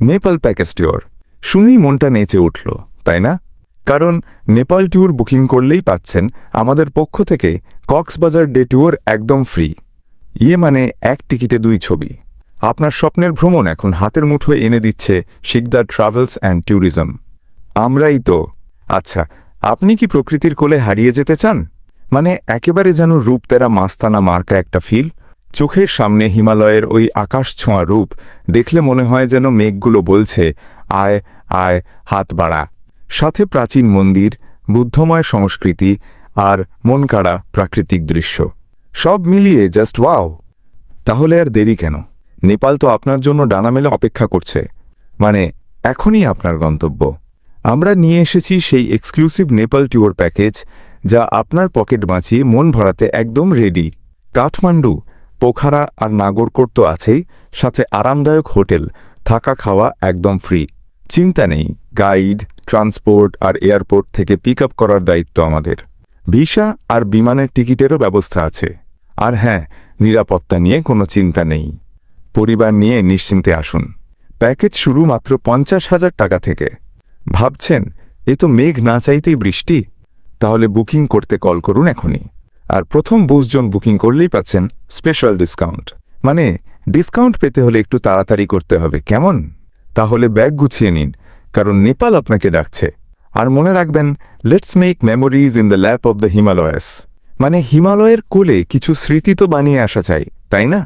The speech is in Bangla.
Nepal package tour. শুনেই মনটা নেচে উঠল, তাই না? কারণ নেপাল ট্যুর বুকিং করলেই পাচ্ছেন আমাদের পক্ষ থেকে কক্সবাজার ডে ট্যুর একদম ফ্রি। ইয়ে মানে এক টিকিটে দুই ছবি। আপনার স্বপ্নের ভ্রমণ এখন হাতের মুঠোয় এনে দিচ্ছে শিকদার ট্রাভেলস অ্যান্ড ট্যুরিজম। আমরাই তো। আচ্ছা আপনি কি প্রকৃতির কোলে হারিয়ে যেতে চান? মানে একেবারে যেন রূপতেরা মাস্তানা মার্কা একটা ফিল? চোখের সামনে হিমালয়ের ওই আকাশ ছোঁয়া রূপ দেখলে মনে হয় যেন মেঘগুলো বলছে, আয় আয়, হাত বাড়া। সাথে প্রাচীন মন্দির, বুদ্ধময় সংস্কৃতি আর মন কাড়া প্রাকৃতিক দৃশ্য। সব মিলিয়ে জাস্ট ওয়াও তাহলে আর দেরি কেন? নেপাল তো আপনার জন্য ডানা মেলে অপেক্ষা করছে। মানে এখনই আপনার গন্তব্য। আমরা নিয়ে এসেছি সেই এক্সক্লুসিভ নেপাল ট্যুর প্যাকেজ যা আপনার পকেট বাঁচিয়ে মন ভরাতে একদম রেডি কাঠমান্ডু পোখারা আর নাগরকোট তো আছেই, সাথে আরামদায়ক হোটেল, থাকা খাওয়া একদম ফ্রি চিন্তা নেই গাইড ট্রান্সপোর্ট আর এয়ারপোর্ট থেকে পিক আপ করার দায়িত্ব আমাদের। ভিসা আর বিমানের টিকিটেরও ব্যবস্থা আছে। আর হ্যাঁ নিরাপত্তা নিয়ে কোনো চিন্তা নেই। পরিবার নিয়ে নিশ্চিন্তে আসুন। প্যাকেজ শুরু মাত্র পঞ্চাশ হাজার টাকা থেকে। ভাবছেন, এ তো মেঘ না চাইতেই বৃষ্টি? তাহলে বুকিং করতে কল করুন এখনই। আর প্রথম বুঝজন বুকিং করলেই পাচ্ছেন স্পেশাল ডিসকাউন্ট মানে ডিসকাউন্ট পেতে হলে একটু তাড়াতাড়ি করতে হবে, কেমন? তাহলে ব্যাগ গুছিয়ে নিন, কারণ নেপাল আপনাকে ডাকছে। আর মনে রাখবেন let's make memories in the lap of the Himalayas মানে হিমালয়ের কোলে কিছু স্মৃতি তো বানিয়ে আসা চাই, তাই না?